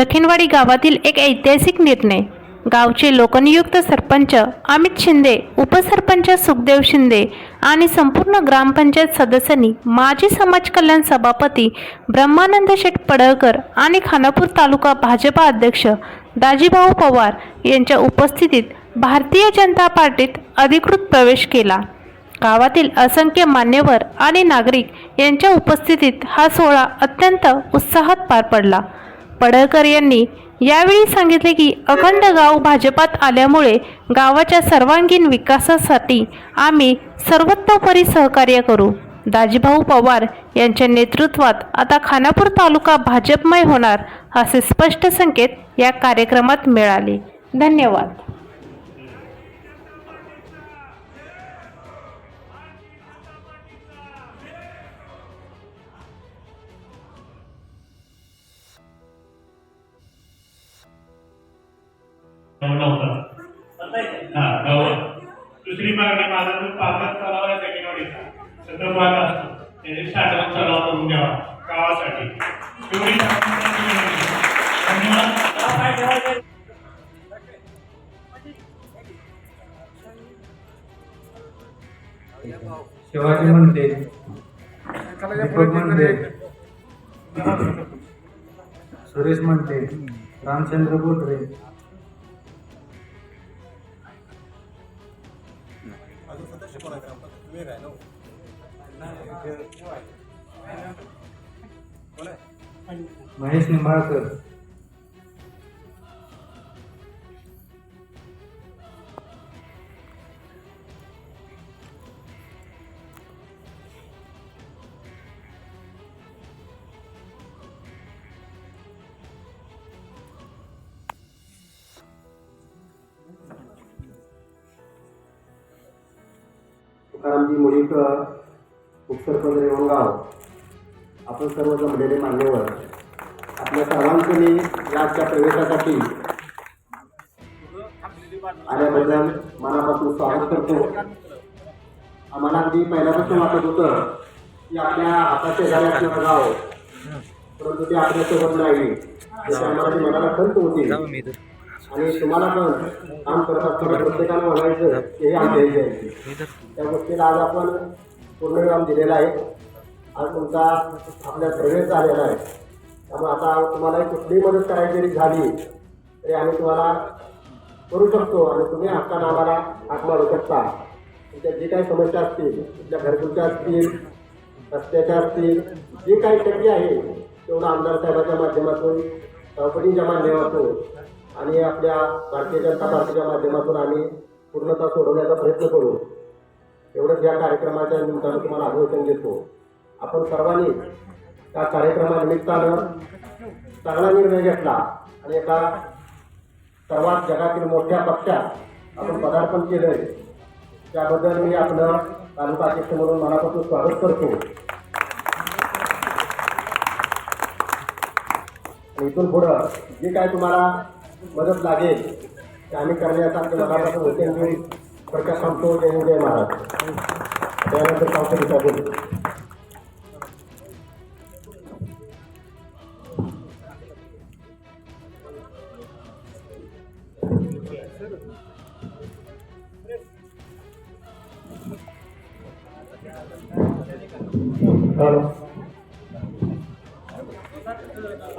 जखिनवाडी गावातील एक ऐतिहासिक निर्णय. गावचे लोकनियुक्त सरपंच अमित शिंदे उपसरपंच सुखदेव शिंदे आणि संपूर्ण ग्रामपंचायत सदस्यांनी माजी समाज कल्याण सभापती ब्रह्मानंद शेठ पडळकर आणि खानापूर तालुका भाजपा अध्यक्ष दाजीभाऊ पवार यांच्या उपस्थितीत भारतीय जनता पार्टीत अधिकृत प्रवेश केला. गावातील असंख्य मान्यवर आणि नागरिक यांच्या उपस्थितीत हा सोहळा अत्यंत उत्साहात पार पडला. पडळकर यांनी यावेळी सांगितले की अखंड गाव भाजपात आल्यामुळे गावाच्या सर्वांगीण विकासासाठी आम्ही सर्वतोपरी सहकार्य करू. दाजीभाऊ पवार यांच्या नेतृत्वात आता खानापूर तालुका भाजपमय होणार असे स्पष्ट संकेत या कार्यक्रमात मिळाले. धन्यवाद. नव्हता. हा गावात दुसरी मागणी माझा जो पाचात तलाव आहे सतत वाद असतो त्याने साठवण तलाव करून द्यावा गावासाठी. एवढी धन्यवाद. शिवाजी म्हणते. दीपक म्हणते. सुरेश म्हणते. रामचंद्र મહેશ ને મારા मुलीचं मुळीकर उपसरपंच रेवणगाव आपण सर्व जमलेले मान्यवर आपल्या सर्वांचं मी याच्या प्रवेशासाठी आल्याबद्दल मनापासून स्वागत करतो. आम्हाला अगदी पहिल्यापासून वाटत होतं की आपल्या हाताच्या झाल्या किंवा गाव परंतु ते आपल्यासोबत नाही. आम्हाला मनाला खंत होती. आणि तुम्हाला पण काम करत असताना प्रत्येकाला म्हणायचं हे आमच्या इथे आहे. त्या गोष्टीला आज आपण पूर्णविराम दिलेला आहे. आज तुमचा आपल्या प्रवेश झालेला आहे. त्यामुळे आता तुम्हाला कुठलीही मदत करायची जरी झाली तरी आम्ही तुम्हाला करू शकतो आणि तुम्ही हक्कानं आम्हाला हाक मारू शकता तुमच्या जे काही समस्या असतील तुमच्या घरगुतीच्या असतील रस्त्याच्या असतील जे काही शक्य आहे तेवढं आमदार साहेबाच्या माध्यमातून जमा माध्यमातून आणि आपल्या भारतीय जनता पार्टीच्या माध्यमातून आम्ही पूर्णतः सोडवण्याचा प्रयत्न करू. एवढंच या कार्यक्रमाच्या निमित्तानं तुम्हाला अभिवचन देतो. आपण सर्वांनी त्या कार्यक्रमानिमित्तानं चांगला निर्णय घेतला आणि एका सर्वात जगातील मोठ्या पक्षात आपण पदार्पण केलंय. त्याबद्दल मी आपलं तालुका अध्यक्ष म्हणून मनापासून स्वागत करतो. इथून पुढं जे काय तुम्हाला मदत लागेल. ते आम्ही करण्यासाठी मनापासून वचन घेऊन प्रकाश सांगतो जय हिंद, जय महाराज. त्यानंतर सांगतो बोलतो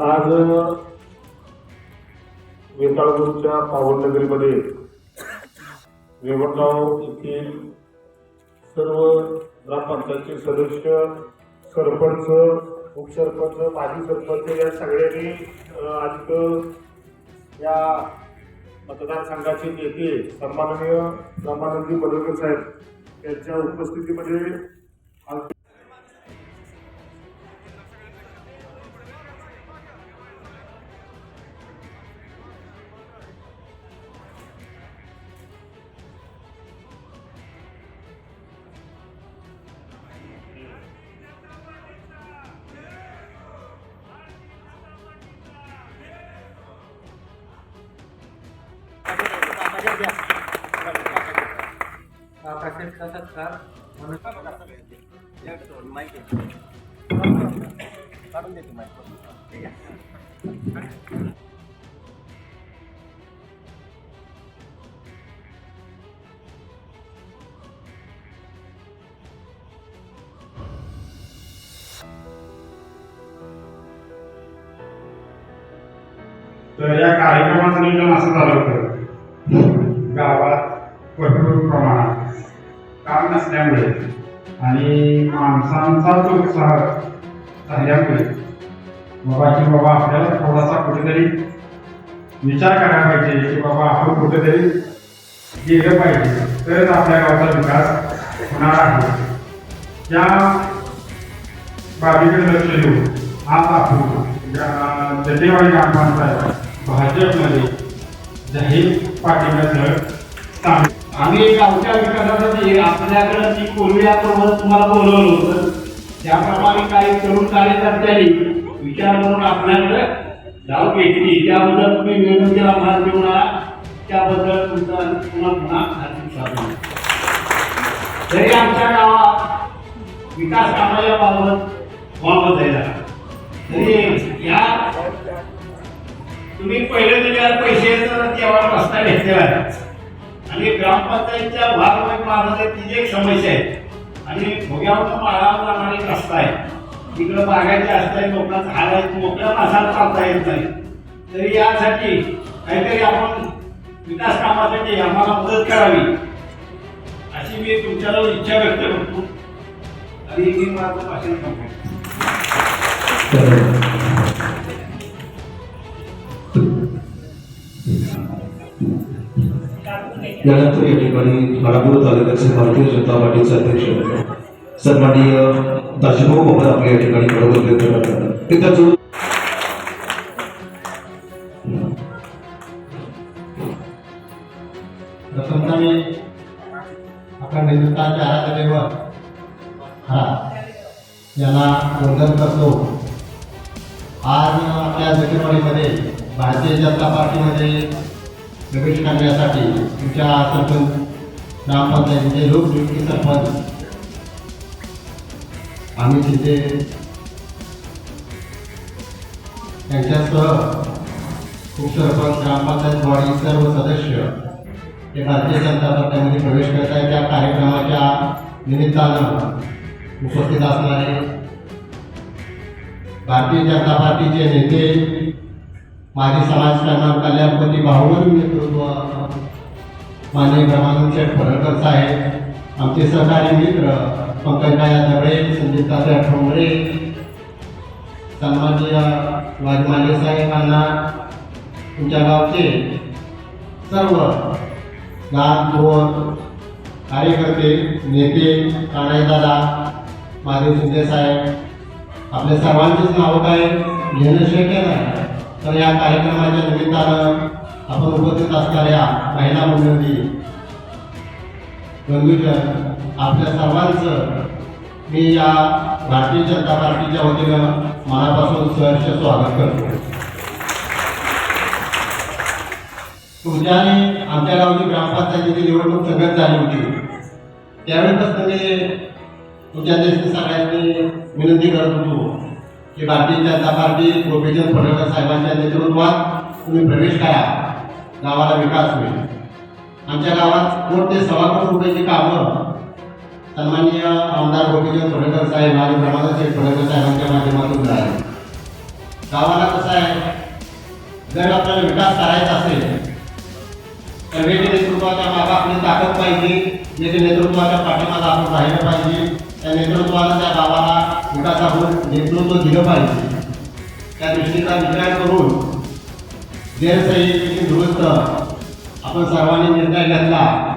आज वेताळगुरूच्या पावननगरीमध्ये रेवणगाव येथील सर्व ग्रामपंचायतचे सदस्य सरपंच उपसरपंच माजी सरपंच या सगळ्यांनी आज या मतदारसंघाचे नेते सन्माननीय रामानंदी बडोकर साहेब यांच्या उपस्थितीमध्ये Saya kali ini masih masih baru. नसल्यामुळे आणि माणसांचाच उत्साह झाल्यामुळे बाबा की बाबा आपल्याला थोडासा कुठेतरी विचार करायला पाहिजे की बाबा आपण कुठेतरी गेलं पाहिजे. तरच आपल्या गावाचा विकास होणार आहे. या बाबीकडे लक्ष देऊन आज आपण जटेवाडी ग्रामपंचायत भाजपमध्ये जाहीर पाठिंब्याचं स्थान आम्ही गावच्या विकासासाठी आपल्याकडे ती पूर्वीयाबरोबर तुम्हाला बोलवलं होतं. त्याप्रमाणे काही तरुण कार्यकर्त्यांनी विचार करून आपल्याकडे धाव घेतली त्याबद्दल तुम्ही निवडणुकीला भाग देऊन त्याबद्दल तुमचा पुन्हा पुन्हा हार्दिक स्वागत तरी आमच्या गावात विकास कामाच्या बाबत वापर द्यायला तरी या तुम्ही पहिले दिल्यावर पैसे तर तेव्हा रस्ता घेतलेला आहे. आणि ग्रामपंचायतच्या भागामध्ये माझा तिची एक समस्या आहे आणि भोग्यावरचा माळावर जाणारी रस्ता आहे. तिकडं बागायचे असतात लोकांचा हाल आहे मोकळ्या माणसाला चालता येत नाही. तरी यासाठी काहीतरी आपण विकास कामासाठी आम्हाला मदत करावी. अशी मी तुमच्याला इच्छा व्यक्त करतो. आणि मी माझं भाषण संपवतो. यानंतर या ठिकाणी खानापूर तालुक्याचे भारतीय जनता पार्टीचे अध्यक्ष सन्माननीय दाजीभाऊ बाबा आपल्या या ठिकाणी बरोबर व्यक्त करतात. एकदा जोर प्रथमतः मी आपल्या नेतृत्वाच्या आराधनेवर हा यांना वंदन करतो. आज आपल्या जगेवाडीमध्ये भारतीय जनता पार्टीमध्ये प्रवेश करण्यासाठी तुमच्या सरपंच ग्रामपंचायतीचे लोकनियुक्ती सरपंच आम्ही तिथे त्यांच्यासह उपसरपंच ग्रामपंचायत बॉडी सर्व सदस्य हे भारतीय जनता पक्षामध्ये प्रवेश करत आहे त्या कार्यक्रमाच्या निमित्तानं उपस्थित असणारे भारतीय जनता पार्टीचे नेते माजी समाज कल्याणपती बाहुबली नेतृत्व माननीय ब्रह्मानंद शेठ साहेब आमचे सहकारी मित्र पंकजकाया दबळे संदीप ठोंबरे सन्माननीय वाजमाले साहेबांना तुमच्या गावचे सर्व लहान थोर कार्यकर्ते नेते कानाईदादा माधव शिंदे साहेब आपल्या सर्वांचीच नावं काय? घेणं शक्य नाही. तर या कार्यक्रमाच्या निमित्तानं आपण उपस्थित असणाऱ्या महिला मंडळी बंधूजन आपल्या सर्वांचं मी या भारतीय जनता पार्टीच्या वतीनं मनापासून सहर्ष स्वागत करतो. तुमच्याने आमच्या गावची ग्रामपंचायतीची निवडणूक सगळ्यात झाली होती. त्यावेळेपासून मी तुमच्या सगळ्यांनी विनंती करत होतो की भारतीय जनता पार्टी प्रोफेसर फडणवीस साहेबांच्या नेतृत्वात तुम्ही प्रवेश करा. गावाला विकास होईल. आमच्या गावात कोण ते सव्वा कोटी रुपयाची कामं? सन्माननीय आमदार गोपीचंद फडणकर साहेब आणि प्रमाणाचे फडणकर साहेबांच्या माध्यमातून मिळाले. गावाला कसं आहे? जर आपल्याला विकास करायचा असेल तर वेगळे नेतृत्वाच्या मागे आपली ताकद पाहिजे वेगळे नेतृत्वाच्या पाठीमागं आपण राहिलं पाहिजे. त्या नेतृत्वाला त्या गावाला विकास आपण नेतृत्व दिलं पाहिजे. त्या दृष्टीचा विचार करून गैरसही दुरुस्त आपण सर्वांनी निर्णय घेतला.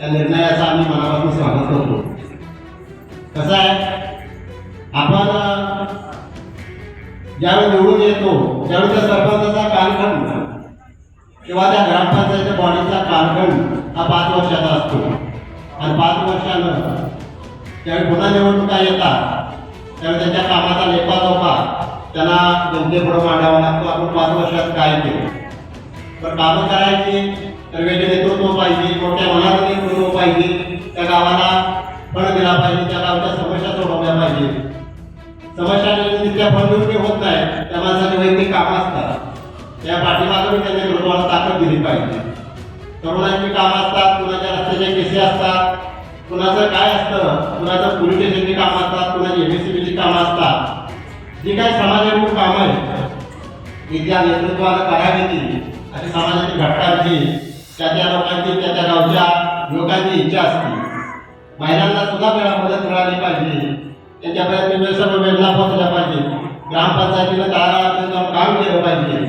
त्या निर्णयाचा आम्ही मनापासून स्वागत करतो. कसं आहे? आपण ज्यावेळी निवडून येतो त्यावेळी त्या सरपंचाचा कालखंड किंवा त्या ग्रामपंचायतीच्या बॉडीचा कालखंड हा पाच वर्षाचा असतो. आणि पाच वर्षानं त्यावेळी पुन्हा निवडणुका येतात. त्यामुळे त्यांच्या कामाचा लेपाजोपा त्याला जनतेपुढं मांडावा लागतो. आपण पाच वर्षात काय केलं तर कामं करायची तर वेगळे नेतृत्व पाहिजे मोठ्या मनाचं नेतृत्व पाहिजे. त्या गावाला फळ दिला पाहिजे त्या गावच्या समस्या सोडवल्या पाहिजे. समस्या तितक्या फलद्रुपी होत नाही त्या माणसाने वैयक्तिक कामं असतात. त्या पाठीमागून त्या नेतृत्वाला ताकद दिली पाहिजे. तरुणांची कामं असतात कुणाच्या रस्त्याचे केसे असतात कुणाचं काय असतं कुणाचं पोलीस स्टेशनची कामं असतात कुणाची काम कामं असतात जी काही समाजाभिमुख कामं आहेत इथल्या नेतृत्वाला करावी ती अशी समाजातील घटकांची त्या त्या लोकांची त्या त्या गावच्या लोकांची इच्छा असते. महिलांना सुद्धा वेळा मदत मिळाली पाहिजे. त्यांच्यापर्यंत सर्व वेळेला पोहोचल्या पाहिजे. ग्रामपंचायतीनं दारापर्यंत जाऊन काम केलं पाहिजे.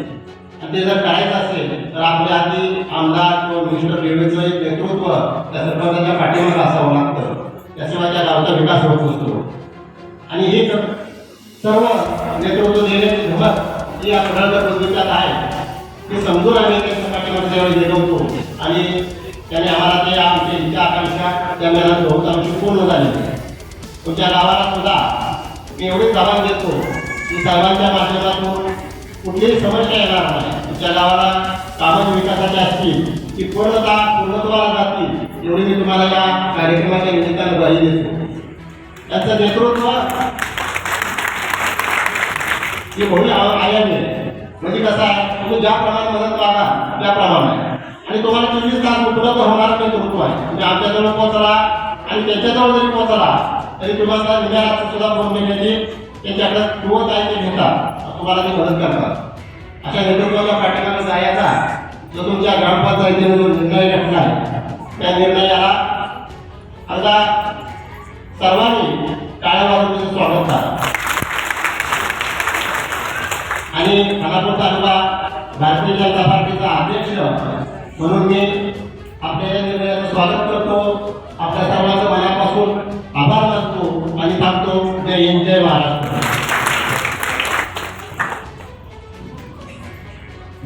आणि ते जर करायचं असेल तर आपल्या आधी आमदार किंवा मिनिस्टर रेल्वेचं एक नेतृत्व त्या सरपंचाच्या पाठीमागे असावं लागतं. त्याशिवाय त्या गावचा विकास होत असतो आणि हे सर्व नेतृत्व देणे धमक ही या प्रधानच्या पद्धतीत आहे ते समजून आम्ही त्यांच्या पाठीमागे त्यावेळी निगमतो आणि त्याने आम्हाला ते आमच्या इच्छा आकांक्षा त्या मेळाव्यात आमची पूर्ण झाली. तुमच्या गावाला सुद्धा मी एवढीच आव्हान देतो की सर्वांच्या माध्यमातून कुठलीही समस्या येणार नाही. तुमच्या गावाला कामं विकासाची असतील ती पूर्णता पूर्णत्वाला जातील एवढी मी तुम्हाला या कार्यक्रमाच्या निमित्तानं ग्वाही देतो. त्याचं नेतृत्व हे भव्य आयामी म्हणजे कसा आहे तुम्ही ज्याप्रमाणे मदत मागा त्याप्रमाणे. आणि तुम्हाला चोवीस तास उपलब्ध होणार नेतृत्व आहे. म्हणजे आमच्याजवळ पोहोचला आणि त्यांच्याजवळ जरी पोहोचला तरी तुम्हाला निघाला सुद्धा फोन घेण्याची त्यांच्याकडे कुवत आहे ते घेतात. तुम्हाला ते मदत करतात. अशा नेतृत्वाच्या पाठीमागे जायचा जो तुमच्या ग्रामपंचायतीने जो निर्णय घेतला आहे त्या निर्णयाला आता सर्वांनी टाळ्या वाजवून स्वागत करा. आणि खानापूर तालुका भारतीय जनता पार्टीचा अध्यक्ष म्हणून मी आपल्या या निर्णयाचं स्वागत करतो. आपल्या सर्वांचं मनापासून आभार मानतो आणि सांगतो जय हिंद जय महाराष्ट्र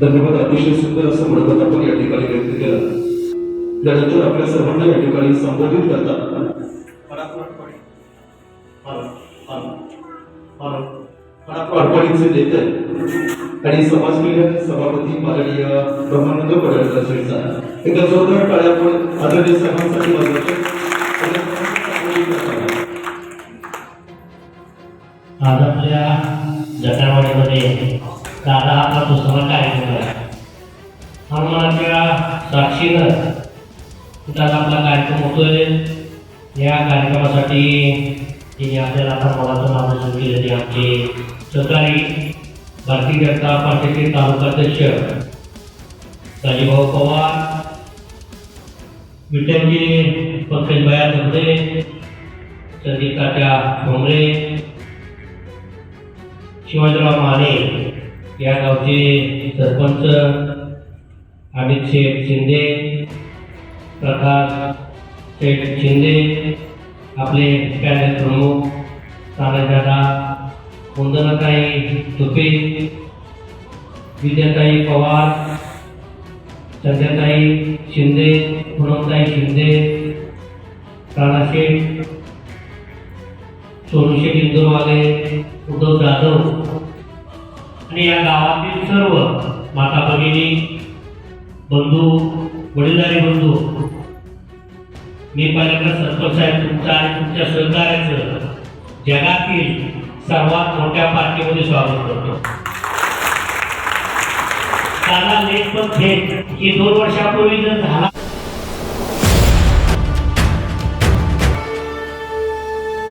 धन्यवाद. अतिशय सुंदर असं म्हणत आपण या ठिकाणी व्यक्त केलं. त्यानंतर आपल्या सर्वांना या ठिकाणी संबोधित करतात. परभणीचे नेते. आणि समाज कल्याण सभापती माननीय ब्रह्मानंद पडळकर साहेब एका जोरदार टाळ्या आपण आदरणीय सर्वांसाठी करतात. आज आपल्या जटावाडीमध्ये दादा आपला दुसरा कार्यक्रम आहे. हनुमानाच्या साक्षीनं दादा आपला कार्यक्रम होतोय. या कार्यक्रमासाठी तिने आपल्याला आता मोलाचं नाव केलेले आमचे सहकारी भारतीय जनता पार्टीचे तालुकाध्यक्ष राजीभाऊ पवार विठ्ठलजी पंकजबाया धोंडे संदीप तात्या भोंगरे शिवाजीराव माने या गावचे सरपंच अमित शेठ शिंदे प्रकाश शेठ शिंदे आपले पॅनल प्रमुख तानादादा वंदनाताई तुपे विद्याताई पवार संध्याताई शिंदे पुनमताई शिंदे राणाशेठ सोनुशेठ इंदोरवाले उद्धव जाधव आणि या गावातील सर्व माता भगिनी बंधू वडीलधारी बंधू मी पहिल्यांदा सरपंच आहे तुमचा आणि तुमच्या सहकार्याचं जगातील सर्वात मोठ्या पार्टीमध्ये स्वागत करतो. त्याला लेख पण थेट की दोन वर्षापूर्वी जर झाला